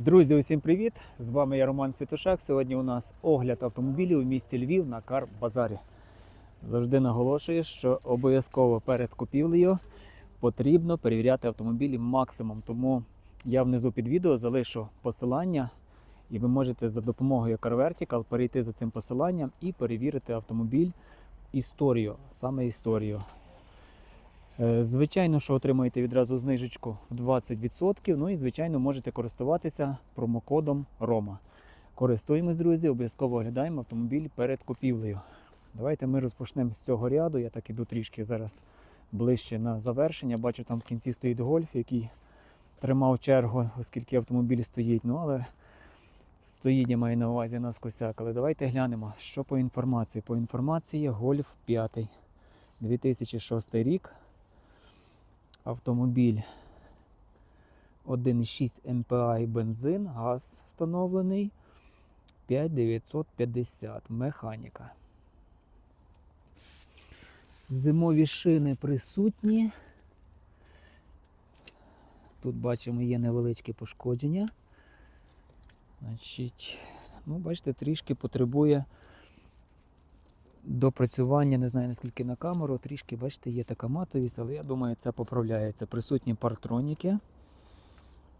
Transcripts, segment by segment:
Друзі, усім привіт! З вами я Роман Святошак. Сьогодні у нас огляд автомобілів у місті Львів на Кар-Базарі. Завжди наголошую, що обов'язково перед купівлею потрібно перевіряти автомобілі максимум. Тому я внизу під відео залишу посилання, і ви можете за допомогою Car Vertical перейти за цим посиланням і перевірити автомобіль історію, саме історію. Е, Звичайно, що отримуєте відразу знижечку в 20%. Ну і звичайно можете користуватися промокодом Рома. Користуємось, друзі, обов'язково оглядаємо автомобіль перед купівлею. Давайте ми розпочнемо з цього ряду. Я так іду трішки зараз ближче на завершення. Бачу, там в кінці стоїть гольф, який тримав чергу, оскільки автомобіль стоїть. Ну але стоїть, я маю на увазі нас косяк. Але давайте глянемо, що по інформації. По інформації гольф 5. 2006 рік. Автомобіль 1,6 МПА бензин, газ встановлений 5950 механіка. Зимові шини присутні. Тут бачимо є невеличкі пошкодження. Значить, ну, бачите, трішки потребує допрацювання, не знаю наскільки на камеру, трішки, бачите, є така матовість, але я думаю, це поправляється. Присутні партроніки.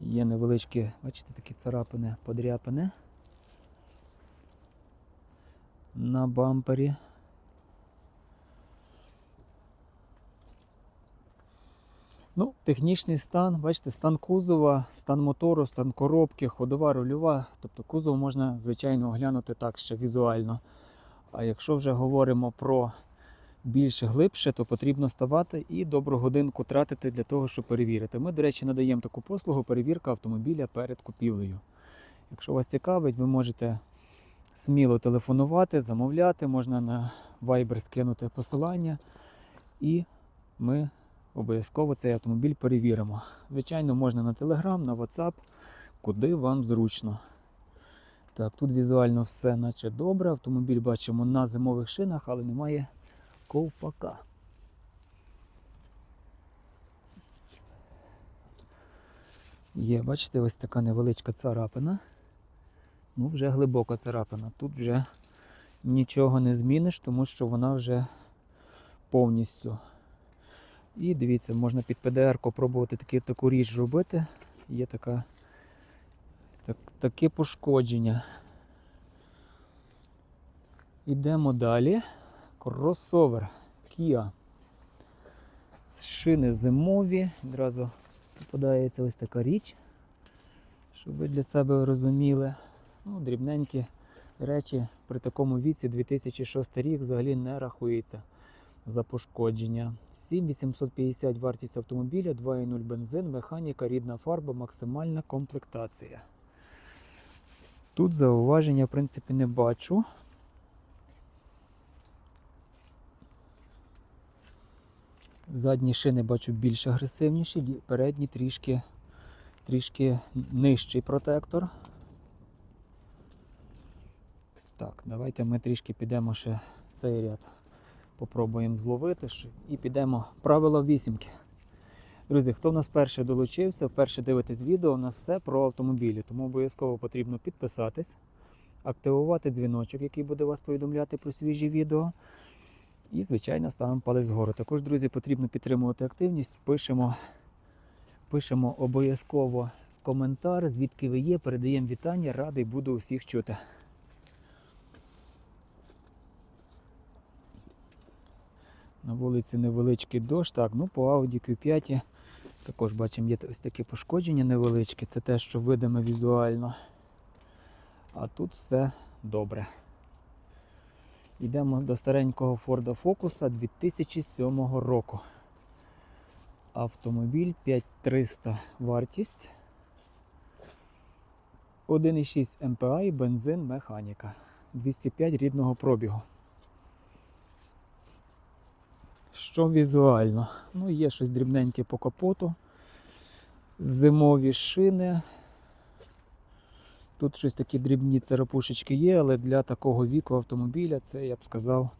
Є невеличкі, бачите, такі царапини, подряпини на бампері. Ну, технічний стан, бачите, стан кузова, стан мотору, стан коробки, ходова, рульова. Тобто кузов можна, звичайно, оглянути так ще візуально. А якщо вже говоримо про більше глибше, то потрібно ставати і добру годинку тратити для того, щоб перевірити. Ми, до речі, надаємо таку послугу перевірка автомобіля перед купівлею. Якщо вас цікавить, ви можете сміло телефонувати, замовляти, можна на Viber скинути посилання, і ми обов'язково цей автомобіль перевіримо. Звичайно, можна на Telegram, на WhatsApp, куди вам зручно. Так, тут візуально все наче добре. Автомобіль бачимо на зимових шинах, але немає ковпака. Є, бачите, ось така невеличка царапина. Ну, вже глибока царапина. Тут вже нічого не зміниш, тому що вона вже повністю. І дивіться, можна під ПДР пробувати таку річ робити. Є така так, таке пошкодження. Йдемо далі. Кросовер Kia. Шини зимові. Одразу попадається ось така річ, щоб ви для себе розуміли. Ну, дрібненькі речі при такому віці 2006 рік взагалі не рахується за пошкодження. 7850 вартість автомобіля, 2,0 бензин, механіка, рідна фарба, максимальна комплектація. Тут зауваження, в принципі, не бачу. Задні шини бачу більш агресивніші, передні трішки, трішки нижчий протектор. Так, давайте ми трішки підемо ще цей ряд. Попробуємо зловити і підемо правила вісімки. Друзі, хто в нас перше долучився, вперше дивитесь відео, у нас все про автомобілі, тому обов'язково потрібно підписатись, активувати дзвіночок, який буде вас повідомляти про свіжі відео. І, звичайно, ставимо палець вгору. Також, друзі, потрібно підтримувати активність. Пишемо, пишемо обов'язково коментар, звідки ви є, передаємо вітання, радий буду усіх чути. На вулиці невеличкий дощ. Так, ну по Audi Q5 також бачимо, є ось такі пошкодження невеличкі. Це те, що видимо візуально. А тут все добре. Йдемо до старенького Ford Focus 2007 року. Автомобіль 5300 вартість. 1,6 МПА і бензин механіка. 205 рідного пробігу. Що візуально? Ну, є щось дрібненьке по капоту. Зимові шини. Тут щось такі дрібні царапушечки є, але для такого віку автомобіля це, я б сказав,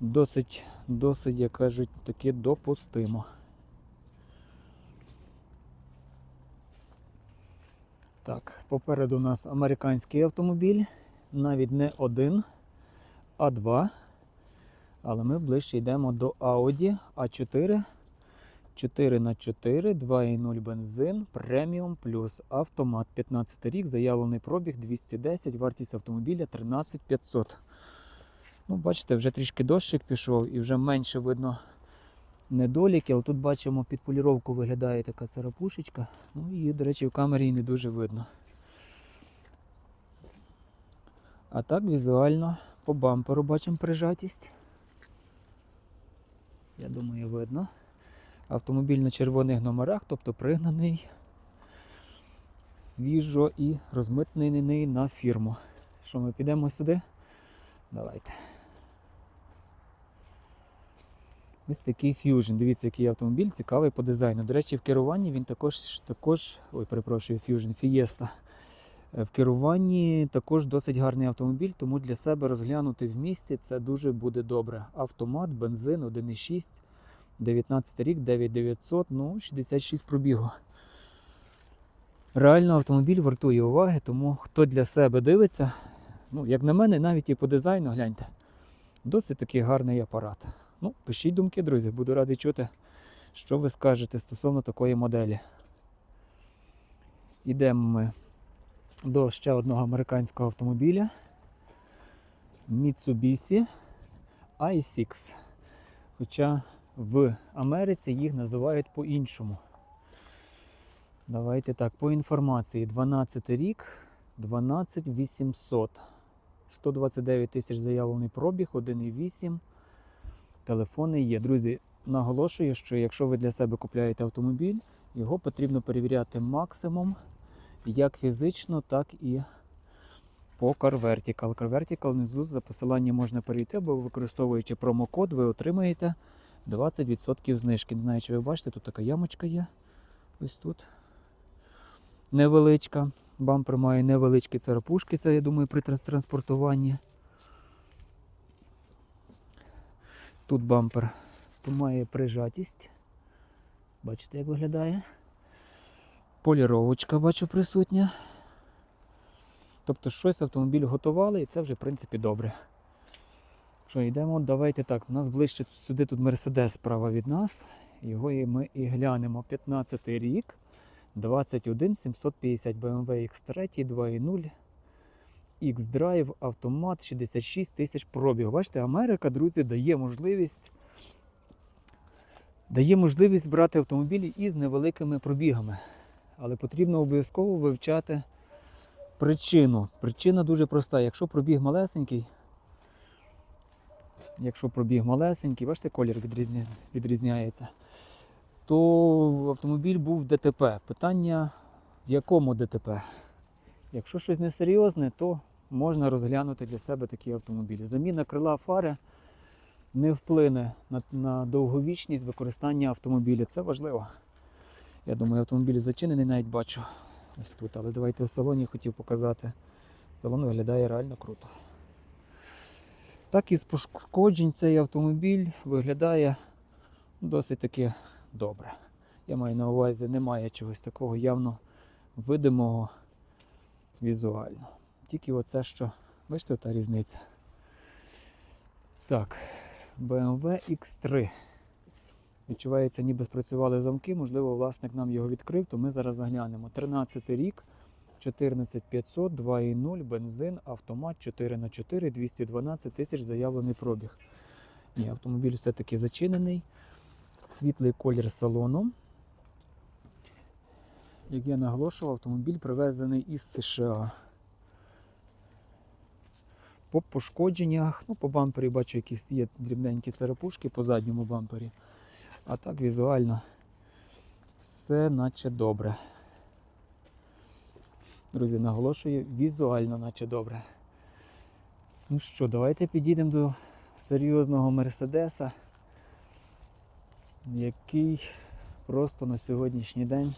досить, досить, як кажуть, таки допустимо. Так, попереду у нас американський автомобіль, навіть не один, а два. Але ми ближче йдемо до Audi A4 4 на 4 2,0 бензин, преміум плюс автомат 15 рік, заявлений пробіг 210, вартість автомобіля 13500. Ну, бачите, вже трішки дощик пішов і вже менше видно недоліки, але тут бачимо під поліровку виглядає така царапушечка. Ну і, до речі, в камері не дуже видно. А так візуально по бамперу бачимо прижатість. Я думаю, видно. Автомобіль на червоних номерах, тобто пригнаний свіжо і розмитнений на фірму. Що ми підемо сюди? Давайте. Ось такий Fusion. Дивіться, який автомобіль цікавий по дизайну. До речі, в керуванні він також, також ой, перепрошую, Fusion, Fiesta. Е, В керуванні також досить гарний автомобіль, тому для себе розглянути в місті це дуже буде добре. Автомат, бензин 1,6, 19 рік, 9900, ну 66 пробігу. Реально автомобіль вартує уваги, тому хто для себе дивиться, ну, як на мене, навіть і по дизайну, гляньте, досить такий гарний апарат. Ну, пишіть думки, друзі, буду радий чути, що ви скажете стосовно такої моделі. Ідемо ми до ще одного американського автомобіля Mitsubishi i6. Хоча в Америці їх називають по-іншому. Давайте так, по інформації. 12 рік, 12800. 129 тисяч заявлений пробіг, 1,8. Телефони є. Друзі, наголошую, що якщо ви для себе купляєте автомобіль, його потрібно перевіряти максимум як фізично, так і по CarVertical. CarVertical внизу за посиланням можна перейти, або використовуючи промокод, ви отримаєте 20% знижки. Не знаю, чи ви бачите, тут така ямочка є. Ось тут. Невеличка. Бампер має невеличкі царапушки, це, я думаю, при транспортуванні. Тут бампер має прижатість. Бачите, як виглядає. Поліровочка бачу присутня. Тобто щось автомобіль готували і це вже в принципі добре. Що, йдемо, давайте так. У нас ближче сюди тут Мерседес справа від нас. Його і ми і глянемо. 15 рік, 21 750 BMW X3, 2.0. X-Drive, автомат, 66 тисяч пробіг. Бачите, Америка, друзі, дає можливість дає можливість брати автомобілі із невеликими пробігами. Але потрібно обов'язково вивчати причину. Причина дуже проста. Якщо пробіг малесенький, якщо пробіг малесенький, бачите, колір відрізня... відрізняється, то автомобіль був в ДТП. Питання в якому ДТП? Якщо щось несерйозне, то можна розглянути для себе такі автомобілі. Заміна крила фари не вплине на, на довговічність використання автомобіля. Це важливо. Я думаю, автомобіль зачинений, навіть бачу ось тут. Але давайте в салоні хотів показати. Салон виглядає реально круто. Так із пошкоджень цей автомобіль виглядає досить таки добре. Я маю на увазі, немає чогось такого явно видимого візуально. Тільки оце що, бачите, та різниця. Так, BMW X3. Відчувається, ніби спрацювали замки, можливо, власник нам його відкрив, то ми зараз заглянемо. 13 рік, 14500, 2.0, бензин, автомат 4х4, 212 тисяч заявлений пробіг. Ні, автомобіль все-таки зачинений. Світлий колір салону. Як я наголошував, автомобіль привезений із США. По пошкодженнях, ну, по бампері бачу, якісь є дрібненькі царапушки по задньому бампері. А так візуально все наче добре. Друзі, наголошую, візуально наче добре. Ну що, давайте підійдемо до серйозного Мерседеса, який просто на сьогоднішній день.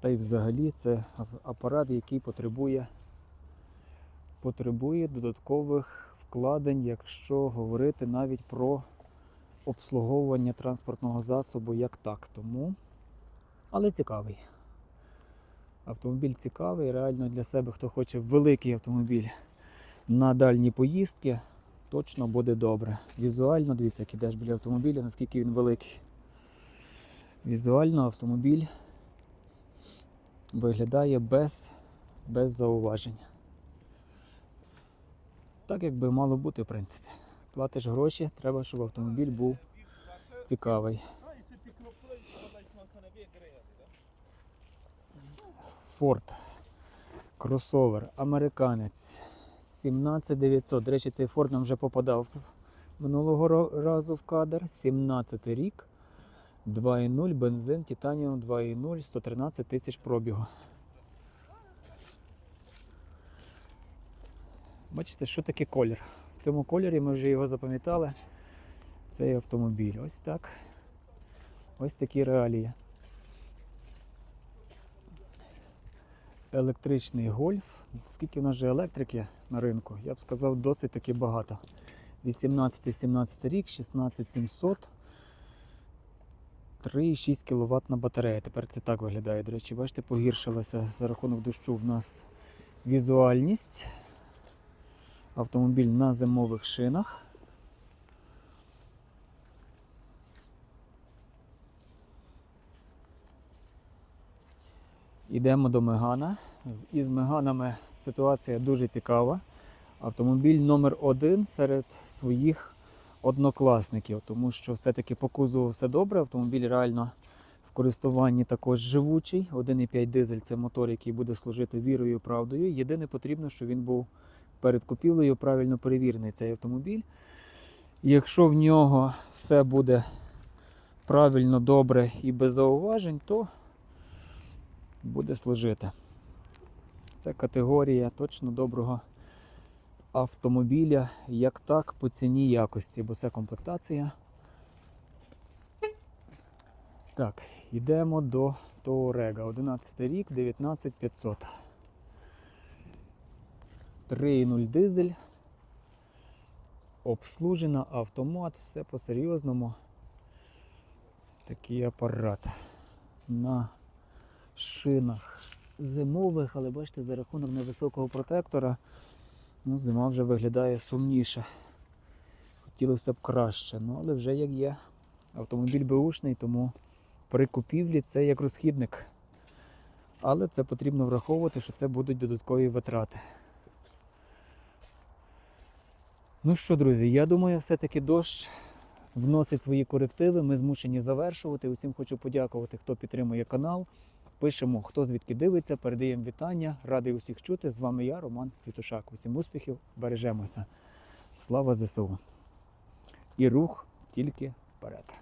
Та й взагалі це апарат, який потребує, потребує додаткових вкладень, якщо говорити навіть про обслуговування транспортного засобу як так. Тому, але цікавий. Автомобіль цікавий, реально для себе, хто хоче великий автомобіль на дальні поїздки, точно буде добре. Візуально, дивіться, як ідеш біля автомобіля, наскільки він великий. Візуально автомобіль виглядає без, без зауважень. Так, як би мало бути, в принципі. Платиш гроші, треба, щоб автомобіль був цікавий. Ford кросовер, американець 17900. До речі, цей Ford нам вже попадав минулого разу в кадр. 17 рік. 2.0 бензин, титаніум 2.0, 113 тисяч пробігу. Бачите, що таке колір? В цьому кольорі ми вже його запам'ятали. Цей автомобіль. Ось так. Ось такі реалії. Електричний гольф. Скільки в нас же електрики на ринку? Я б сказав, досить таки багато. 18-17 рік, 16700. 3,6 кВт на батарея. Тепер це так виглядає. До речі, бачите, погіршилася за рахунок дощу в нас візуальність. Автомобіль на зимових шинах. Йдемо до Мегана. Із Меганами ситуація дуже цікава. Автомобіль номер один серед своїх однокласників, тому що все-таки по кузову все добре. Автомобіль реально в користуванні також живучий. 1,5 дизель це мотор, який буде служити вірою і правдою. Єдине потрібно, щоб він був перед купівлею правильно перевірений цей автомобіль. Якщо в нього все буде правильно, добре і без зауважень, то буде служити. Це категорія точно доброго автомобіля, як так, по ціні якості, бо це комплектація. Так, йдемо до Touareg. 11 рік, 19500. 3.0 дизель. Обслужена, автомат, все по-серйозному. Такий апарат. На шинах зимових, але бачите, за рахунок невисокого протектора ну, зима вже виглядає сумніше. Хотілося б краще, ну але вже як є. Автомобіль беушний, тому при купівлі це як розхідник. Але це потрібно враховувати, що це будуть додаткові витрати. Ну що, друзі, я думаю, все-таки дощ вносить свої корективи. Ми змушені завершувати. Усім хочу подякувати, хто підтримує канал. Пишемо, хто звідки дивиться, передаємо вітання. Радий усіх чути. З вами я, Роман Світушак. Усім успіхів, бережемося. Слава ЗСУ! І рух тільки вперед.